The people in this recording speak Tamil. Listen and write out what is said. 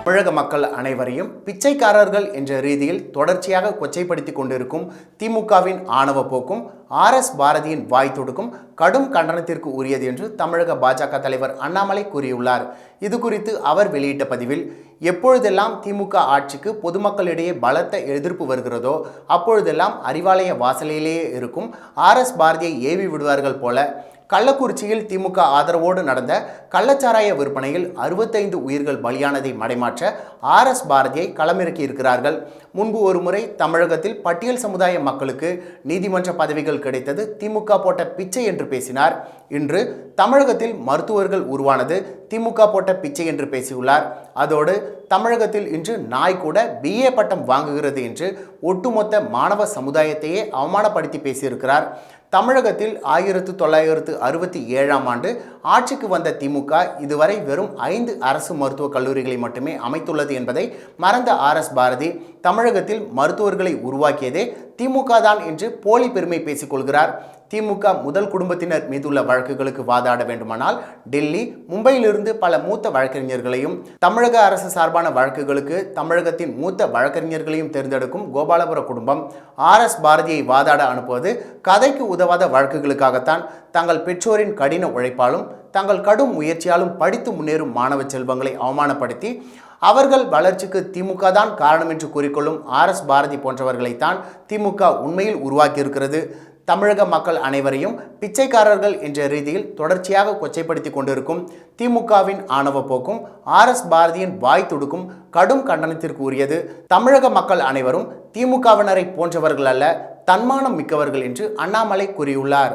தமிழக மக்கள் அனைவரையும் பிச்சைக்காரர்கள் என்ற ரீதியில் தொடர்ச்சியாக கொச்சைப்படுத்தி கொண்டிருக்கும் திமுகவின் ஆணவ போக்கும் ஆர் எஸ் பாரதியின் வாய் தொடுக்கும் கடும் கண்டனத்திற்கு உரியது என்று தமிழக பாஜக தலைவர் அண்ணாமலை கூறியுள்ளார். இது குறித்து அவர் வெளியிட்ட பதிவில் எப்பொழுதெல்லாம் திமுக ஆட்சிக்கு பொதுமக்களிடையே பலத்த எதிர்ப்பு வருகிறதோ அப்பொழுதெல்லாம் அறிவாலய வாசலிலேயே இருக்கும் ஆர் எஸ் பாரதியை ஏவி விடுவார்கள் போல கள்ளக்குறிச்சியில் திமுக ஆதரவோடு நடந்த கள்ளச்சாராய விற்பனையில் அறுபத்தைந்து உயிர்கள் பலியானதை மடைமாற்ற ஆர் எஸ் பாரதியை களமிறக்கி இருக்கிறார்கள். முன்பு ஒரு முறை தமிழகத்தில் பட்டியல் சமுதாய மக்களுக்கு நீதிமன்ற பதவிகள் கிடைத்தது திமுக போட்ட பிச்சை என்று பேசினார். இன்று தமிழகத்தில் மருத்துவர்கள் உருவானது திமுக போட்ட பிச்சை என்று பேசியுள்ளார். அதோடு தமிழகத்தில் இன்று நாய் கூட பிஏ பட்டம் வாங்குகிறது என்று ஒட்டுமொத்த மாணவ சமுதாயத்தையே அவமானப்படுத்தி பேசியிருக்கிறார். தமிழகத்தில் ஆயிரத்து தொள்ளாயிரத்து அறுபத்தி ஏழாம் ஆண்டு ஆட்சிக்கு வந்த திமுக இதுவரை வெறும் ஐந்து அரசு மருத்துவக் கல்லூரிகளை மட்டுமே அமைத்துள்ளது என்பதை மறந்த ஆர் எஸ் பாரதி தமிழகத்தில் மருத்துவர்களை உருவாக்கியதே திமுக தான் என்று போலி பெருமை பேசிக்கொள்கிறார் திமுக முதல் குடும்பத்தினர் மீதுள்ள வழக்குகளுக்கு வாதாட வேண்டுமானால் டெல்லி மும்பையிலிருந்து பல மூத்த வழக்கறிஞர்களையும் தமிழக அரசு சார்பான வழக்குகளுக்கு தமிழகத்தின் மூத்த வழக்கறிஞர்களையும் தேர்ந்தெடுக்கும் கோபாலபுர குடும்பம் ஆர் எஸ் பாரதியை வாதாட அனுப்புவது கதைக்கு உதவாத வழக்குகளுக்காகத்தான். தங்கள் பெற்றோரின் கடின உழைப்பாலும் தங்கள் கடும் முயற்சியாலும் படித்து முன்னேறும் மாணவ செல்வங்களை அவமானப்படுத்தி அவர்கள் வளர்ச்சிக்கு திமுக தான் காரணம் என்று கூறிக்கொள்ளும் ஆர் எஸ் பாரதி போன்றவர்களைத்தான் திமுக உண்மையில் உருவாக்கியிருக்கிறது. தமிழக மக்கள் அனைவரையும் பிச்சைக்காரர்கள் என்ற ரீதியில் தொடர்ச்சியாக கொச்சைப்படுத்தி கொண்டிருக்கும் திமுகவின் ஆணவ போக்கும் ஆர் எஸ் பாரதியின் வாய் துடுக்கும் கடும் கண்டனத்திற்கு உரியது. தமிழக மக்கள் அனைவரும் திமுகவினரை போன்றவர்கள் அல்ல தன்மானம் மிக்கவர்கள் என்று அண்ணாமலை கூறியுள்ளார்.